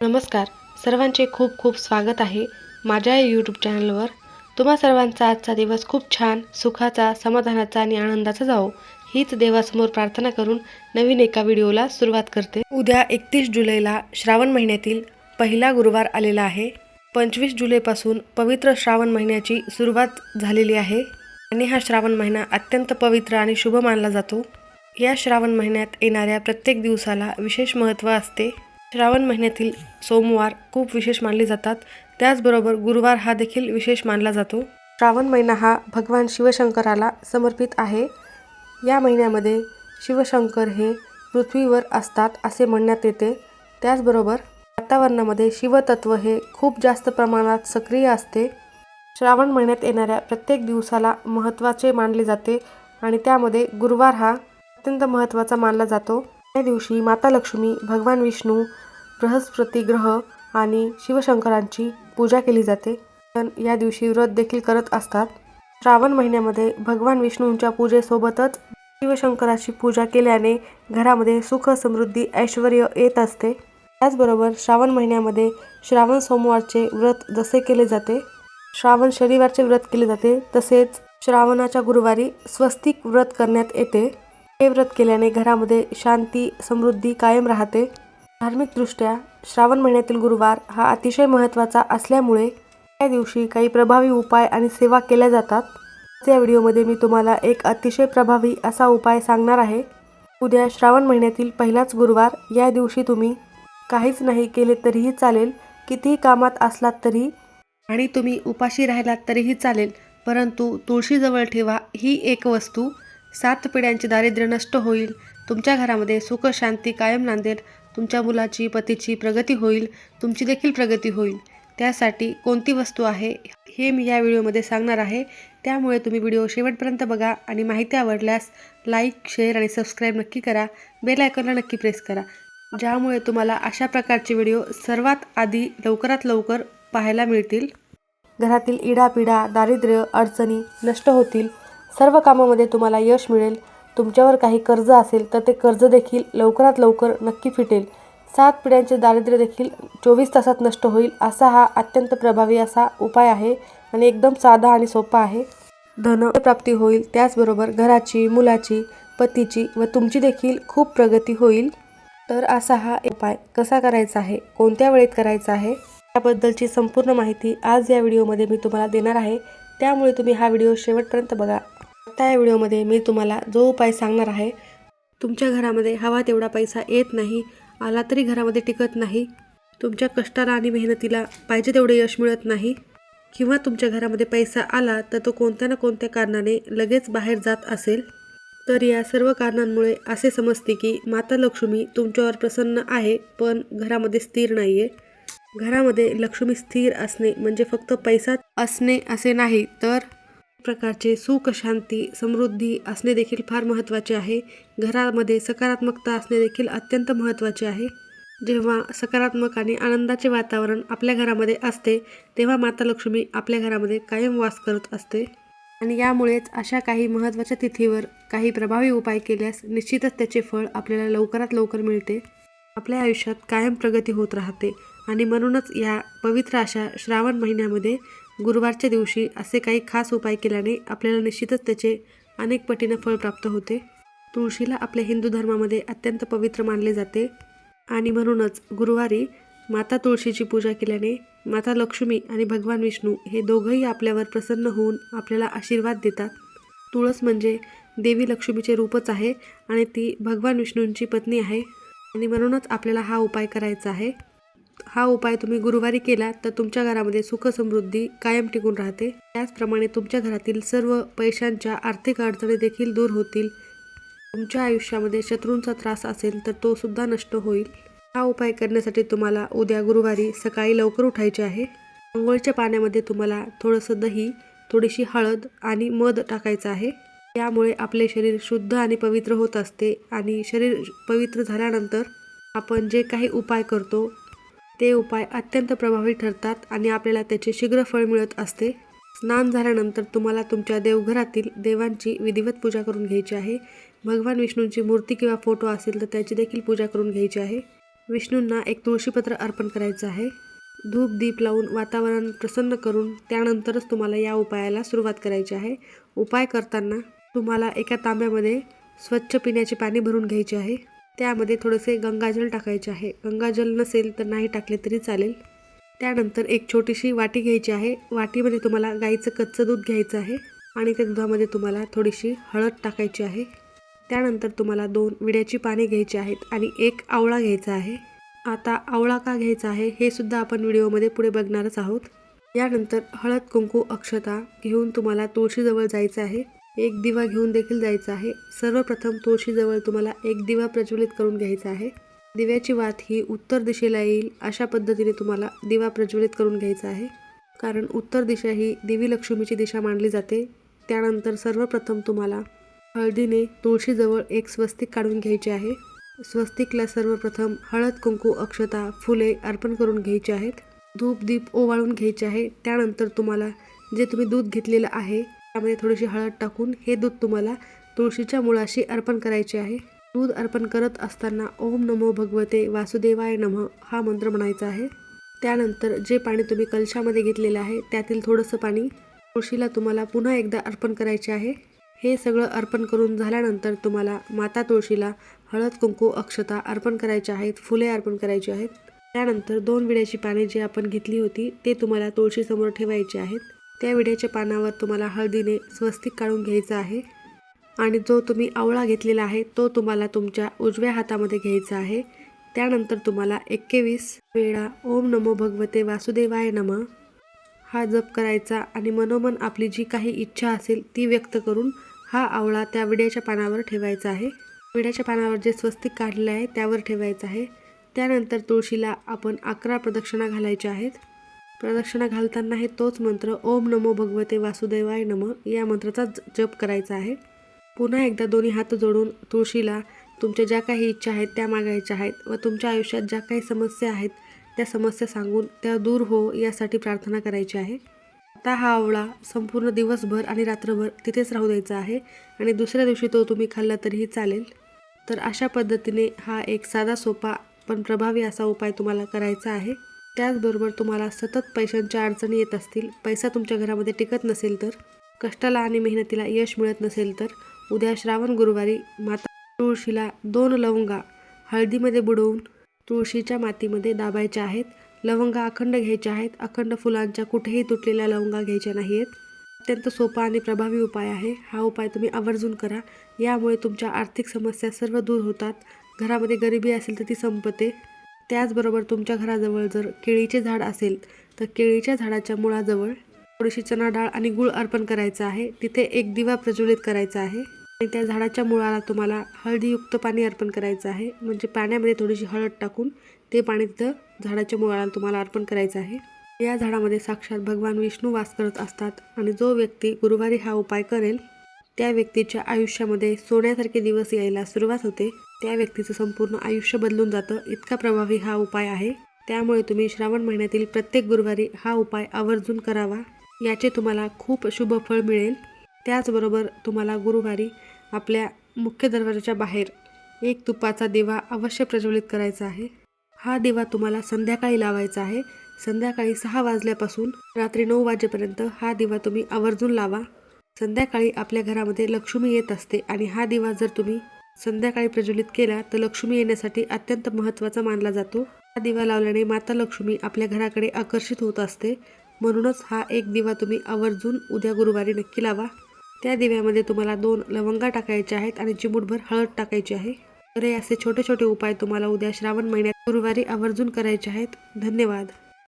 नमस्कार. सर्वांचे खूप खूप स्वागत आहे माझ्या या यूट्यूब चॅनलवर तुम्हा सर्वांचा आजचा दिवस खूप छान सुखाचा समाधानाचा आणि आनंदाचा जाओ हीच देवासमोर प्रार्थना करून नवीन एका व्हिडिओला सुरुवात करते. उद्या एकतीस जुलैला श्रावण महिन्यातील पहिला गुरुवार आलेला आहे. पंचवीस जुलैपासून पवित्र श्रावण महिन्याची सुरुवात झालेली आहे आणि हा श्रावण महिना अत्यंत पवित्र आणि शुभ मानला जातो. या श्रावण महिन्यात येणाऱ्या प्रत्येक दिवसाला विशेष महत्त्व असते. श्रावण महिन्यातील सोमवार खूप विशेष मानले जातात. त्याचबरोबर गुरुवार हा देखील विशेष मानला जातो. श्रावण महिना हा भगवान शिवशंकराला समर्पित आहे. या महिन्यामध्ये शिवशंकर हे पृथ्वीवर असतात असे म्हणण्यात येते. त्याचबरोबर वातावरणामध्ये शिवतत्व हे खूप जास्त प्रमाणात सक्रिय असते. श्रावण महिन्यात येणाऱ्या प्रत्येक दिवसाला महत्त्वाचे मानले जाते आणि त्यामध्ये गुरुवार हा अत्यंत महत्त्वाचा मानला जातो. या दिवशी माता लक्ष्मी भगवान विष्णू बृहस्पती ग्रह आणि शिवशंकरांची पूजा केली जाते. पण या दिवशी व्रत देखील करत असतात. श्रावण महिन्यामध्ये भगवान विष्णूंच्या पूजेसोबतच शिवशंकराची पूजा केल्याने घरामध्ये सुख समृद्धी ऐश्वर येत असते. त्याचबरोबर श्रावण महिन्यामध्ये श्रावण सोमवारचे व्रत जसे केले जाते श्रावण शनिवारचे व्रत केले जाते तसेच श्रावणाच्या गुरुवारी स्वस्तिक व्रत करण्यात येते. हे व्रत केल्याने घरामध्ये शांती समृद्धी कायम राहते. धार्मिकदृष्ट्या श्रावण महिन्यातील गुरुवार हा अतिशय महत्त्वाचा असल्यामुळे त्या दिवशी काही प्रभावी उपाय आणि सेवा केल्या जातात. या व्हिडिओमध्ये मी तुम्हाला एक अतिशय प्रभावी असा उपाय सांगणार आहे. उद्या श्रावण महिन्यातील पहिलाच गुरुवार या दिवशी तुम्ही काहीच नाही केले तरीही चालेल. कितीही कामात असलात तरी आणि तुम्ही उपाशी राहिलात तरीही चालेल. परंतु तुळशीजवळ ठेवा ही एक वस्तू. सात पिढ्यांचे दारिद्र्य नष्ट होईल. तुमच्या घरामध्ये सुख शांती कायम नांदेल. तुमच्या मुलाची पतीची प्रगती होईल. तुमची देखील प्रगती होईल. त्यासाठी कोणती वस्तू आहे हे मी या व्हिडिओमध्ये सांगणार आहे. त्यामुळे तुम्ही व्हिडिओ शेवटपर्यंत बघा आणि माहिती आवडल्यास लाईक शेअर आणि सबस्क्राईब नक्की करा. बेल आयकॉनला नक्की प्रेस करा. ज्यामुळे तुम्हाला अशा प्रकारचे व्हिडिओ सर्वात आधी लवकरात लवकर पाहायला मिळतील. घरातील इडापिडा दारिद्र्य अडचणी नष्ट होतील. सर्व कामामध्ये तुम्हाला यश मिळेल. तुमच्यावर काही कर्ज असेल तर ते कर्ज देखील लवकरात लवकर नक्की फिटेल. सात पिढ्यांचे दारिद्र्य देखील चोवीस तासात नष्ट होईल असा हा अत्यंत प्रभावी असा उपाय आहे आणि एकदम साधा आणि सोपा आहे. धन प्राप्ती होईल त्याचबरोबर घराची मुलाची पतीची व तुमची देखील खूप प्रगती होईल. तर असा हा उपाय कसा करायचा आहे? कोणत्या वेळेत करायचा आहे? त्याबद्दलची संपूर्ण माहिती आज या व्हिडिओमध्ये मी तुम्हाला देणार आहे. त्यामुळे तुम्ही हा व्हिडिओ शेवटपर्यंत बघा. आत्ता या व्हिडिओमध्ये मी तुम्हाला जो उपाय सांगणार आहे तुमच्या घरामध्ये हवा तेवढा पैसा येत नाही आला तरी घरामध्ये टिकत नाही तुमच्या कष्टाला आणि मेहनतीला पाहिजे तेवढे यश मिळत नाही किंवा तुमच्या घरामध्ये पैसा आला तर तो कोणत्या ना कोणत्या कारणाने लगेच बाहेर जात असेल? तर या सर्व कारणांमुळे असे समजते की माता लक्ष्मी तुमच्यावर प्रसन्न आहे पण घरामध्ये स्थिर नाही आहे घरामध्ये लक्ष्मी स्थिर असणे म्हणजे फक्त पैसा असणे असे नाही तर प्रकारचे सुख शांती समृद्धी असणे देखील फार महत्त्वाचे आहे. घरामध्ये सकारात्मकता असणे देखील अत्यंत महत्त्वाचे आहे. जेव्हा सकारात्मक आणि आनंदाचे वातावरण आपल्या घरामध्ये असते तेव्हा माता लक्ष्मी आपल्या घरामध्ये कायम वास करत असते. आणि यामुळेच अशा काही महत्त्वाच्या तिथीवर काही प्रभावी उपाय केल्यास निश्चितच त्याचे फळ आपल्याला लवकरात लवकर मिळते. आपल्या आयुष्यात कायम प्रगती होत राहते आणि म्हणूनच या पवित्र अशा श्रावण महिन्यामध्ये गुरुवारच्या दिवशी असे काही खास उपाय केल्याने आपल्याला निश्चितच त्याचे अनेक पटीनं फळ प्राप्त होते. तुळशीला आपल्या हिंदू धर्मामध्ये अत्यंत पवित्र मानले जाते. आणि म्हणूनच गुरुवारी माता तुळशीची पूजा केल्याने माता लक्ष्मी आणि भगवान विष्णू हे दोघंही आपल्यावर प्रसन्न होऊन आपल्याला आशीर्वाद देतात. तुळस म्हणजे देवी लक्ष्मीचे रूपच आहे आणि ती भगवान विष्णूंची पत्नी आहे. आणि म्हणूनच आपल्याला हा उपाय करायचा आहे. हा उपाय तुम्ही गुरुवारी केला तर तुमच्या घरामध्ये सुखसमृद्धी कायम टिकून राहते. त्याचप्रमाणे तुमच्या घरातील सर्व पैशांच्या आर्थिक अडचणी देखील दूर होतील. तुमच्या आयुष्यामध्ये शत्रूंचा त्रास असेल तर तो सुद्धा नष्ट होईल. हा उपाय करण्यासाठी तुम्हाला उद्या गुरुवारी सकाळी लवकर उठायचे आहे. आंघोळीच्या पाण्यामध्ये तुम्हाला थोडंसं दही थोडीशी हळद आणि मध टाकायचं आहे. त्यामुळे आपले शरीर शुद्ध आणि पवित्र होत असते आणि शरीर पवित्र झाल्यानंतर आपण जे काही उपाय करतो ते उपाय अत्यंत प्रभावी ठरतात आणि आपल्याला त्याचे शीघ्र फळ मिळत असते. स्नान झाल्यानंतर तुम्हाला तुमच्या देवघरातील देवांची विधिवत पूजा करून घ्यायची आहे. भगवान विष्णूंची मूर्ती किंवा फोटो असेल तर त्याची देखील पूजा करून घ्यायची आहे. विष्णूंना एक तुळशीपत्र अर्पण करायचं आहे. धूप दीप लावून वातावरण प्रसन्न करून त्यानंतरच तुम्हाला या उपायाला सुरुवात करायची आहे. उपाय करताना तुम्हाला एका तांब्यामध्ये स्वच्छ पिण्याचे पाणी भरून घ्यायचे आहे. त्यामध्ये थोडेसे गंगाजल टाकायचे आहे. गंगाजल नसेल तर नाही टाकले तरी चालेल. त्यानंतर एक छोटीशी वाटी घ्यायची आहे. वाटीमध्ये तुम्हाला गाईचं कच्चं दूध घ्यायचं आहे आणि त्या दुधामध्ये तुम्हाला थोडीशी हळद टाकायची आहे. त्यानंतर तुम्हाला दोन विड्याची पाने घ्यायची आहेत आणि एक आवळा घ्यायचा आहे. आता आवळा का घ्यायचा आहे हे सुद्धा आपण व्हिडिओमध्ये पुढे बघणारच आहोत. यानंतर हळद कुंकू अक्षता घेऊन तुम्हाला तुळशीजवळ जायचं आहे. एक दिवा घेऊन देखील जायचं आहे. सर्वप्रथम तुळशीजवळ तुम्हाला एक दिवा प्रज्वलित करून घ्यायचा आहे. दिव्याची वात ही उत्तर दिशेला येईल अशा पद्धतीने तुम्हाला दिवा प्रज्वलित करून घ्यायचा आहे. कारण उत्तर दिशा ही देवी लक्ष्मीची दिशा मानली जाते. त्यानंतर सर्वप्रथम तुम्हाला हळदीने तुळशीजवळ एक स्वस्तिक काढून घ्यायचे आहे. स्वस्तिकला सर्वप्रथम हळद कुंकू अक्षता फुले अर्पण करून घ्यायची आहेत. धूप दीप ओवाळून घ्यायचे आहे. त्यानंतर तुम्हाला जे तुम्ही दूध घेतलेलं आहे त्यामध्ये थोडीशी हळद टाकून हे दूध तुम्हाला तुळशीच्या मुळाशी अर्पण करायचे आहे. दूध अर्पण करत असताना ओम नमो भगवते वासुदेवाय नमः हा मंत्र म्हणायचा आहे. त्यानंतर जे पाणी तुम्ही कलशामध्ये घेतलेलं आहे त्यातील थोडंसं पाणी तुळशीला तुम्हाला पुन्हा एकदा अर्पण करायचे आहे. हे सगळं अर्पण करून झाल्यानंतर तुम्हाला माता तुळशीला हळद कुंकू अक्षता अर्पण करायचे आहेत फुले अर्पण करायची आहेत. त्यानंतर दोन विड्याची पाने जी आपण घेतली होती ते तुम्हाला तुळशीसमोर ठेवायचे आहेत. त्या विड्याच्या पानावर तुम्हाला हळदीने स्वस्तिक काढून घ्यायचं आहे. आणि जो तुम्ही आवळा घेतलेला आहे तो तुम्हाला तुमच्या उजव्या हातामध्ये घ्यायचा आहे. त्यानंतर तुम्हाला एक्केवीस वेळा ओम नमो भगवते वासुदेवाय नम. हा जप करायचा आणि मनोमन आपली जी काही इच्छा असेल ती व्यक्त करून हा आवळा त्या विड्याच्या पानावर ठेवायचा आहे. विड्याच्या पानावर जे स्वस्तिक काढलेलं आहे त्यावर ठेवायचं आहे. त्यानंतर तुळशीला आपण अकरा प्रदक्षिणा घालायच्या आहेत. प्रदक्षिणा घालताना हे तोच मंत्र ओम नमो भगवते वासुदेवाय नम या मंत्राचा जप करायचा आहे. पुन्हा एकदा दोन्ही हात जोडून तुळशीला तुमच्या ज्या काही इच्छा आहेत त्या मागायच्या आहेत व तुमच्या आयुष्यात ज्या काही समस्या आहेत त्या समस्या सांगून त्या दूर हो यासाठी प्रार्थना करायची आहे. आता हा आवळा संपूर्ण दिवसभर आणि रात्रभर तिथेच राहू द्यायचा आहे आणि दुसऱ्या दिवशी तो तुम्ही खाल्ला तरीही चालेल. तर अशा पद्धतीने हा एक साधा सोपा पण प्रभावी असा उपाय तुम्हाला करायचा आहे. त्याचबरोबर तुम्हाला सतत पैशांच्या अडचणी येत असतील पैसा तुमच्या घरामध्ये टिकत नसेल तर कष्टाला आणि मेहनतीला यश मिळत नसेल तर उद्या श्रावण गुरुवारी माता तुळशीला दोन लवंगा हळदीमध्ये बुडवून तुळशीच्या मातीमध्ये दाबायच्या आहेत लवंगा अखंड घ्यायच्या आहेत अखंड फुलांच्या कुठेही तुटलेल्या लवंगा घ्यायच्या नाही आहेत. अत्यंत सोपा आणि प्रभावी उपाय आहे. हा उपाय तुम्ही आवर्जून करा. यामुळे तुमच्या आर्थिक समस्या सर्व दूर होतात. घरामध्ये गरिबी असेल तर ती संपते. त्याचबरोबर तुमच्या घराजवळ जर केळीचे झाड असेल तर केळीच्या झाडाच्या मुळाजवळ थोडीशी चणा डाळ आणि गुळ अर्पण करायचं आहे. तिथे एक दिवा प्रज्वलित करायचा आहे. आणि त्या झाडाच्या मुळाला तुम्हाला हळदीयुक्त पाणी अर्पण करायचं आहे. म्हणजे पाण्यामध्ये थोडीशी हळद टाकून ते पाणी तिथं झाडाच्या मुळाला तुम्हाला अर्पण करायचं आहे. या झाडामध्ये साक्षात भगवान विष्णू वास करत असतात. आणि जो व्यक्ती गुरुवारी हा उपाय करेल त्या व्यक्तीच्या आयुष्यामध्ये सोन्यासारखे दिवस यायला सुरुवात होते. त्या व्यक्तीचं संपूर्ण आयुष्य बदलून जातं. इतका प्रभावी हा उपाय आहे. त्यामुळे तुम्ही श्रावण महिन्यातील प्रत्येक गुरुवारी हा उपाय आवर्जून करावा. याचे तुम्हाला खूप शुभ फळ मिळेल. त्याचबरोबर तुम्हाला गुरुवारी आपल्या मुख्य दरवाजाच्या बाहेर एक तुपाचा दिवा अवश्य प्रज्वलित करायचा आहे. हा दिवा तुम्हाला संध्याकाळी लावायचा आहे. संध्याकाळी सहा वाजल्यापासून रात्री नऊ वाजेपर्यंत हा दिवा तुम्ही आवर्जून लावा. संध्याकाळी आपल्या घरामध्ये लक्ष्मी येत असते आणि हा दिवा जर तुम्ही संध्याकाळी प्रज्वलित केला तर लक्ष्मी येण्यासाठी अत्यंत महत्त्वाचा मानला जातो. हा दिवा लावल्याने माता लक्ष्मी आपल्या घराकडे आकर्षित होत असते. म्हणूनच हा एक दिवा तुम्ही आवर्जून उद्या गुरुवारी नक्की लावा. त्या दिव्यामध्ये तुम्हाला दोन लवंगा टाकायच्या आहेत आणि चिमूटभर हळद टाकायची आहे. तर हे असे छोटे छोटे उपाय तुम्हाला उद्या श्रावण महिन्यात गुरुवारी आवर्जून करायचे आहेत. धन्यवाद.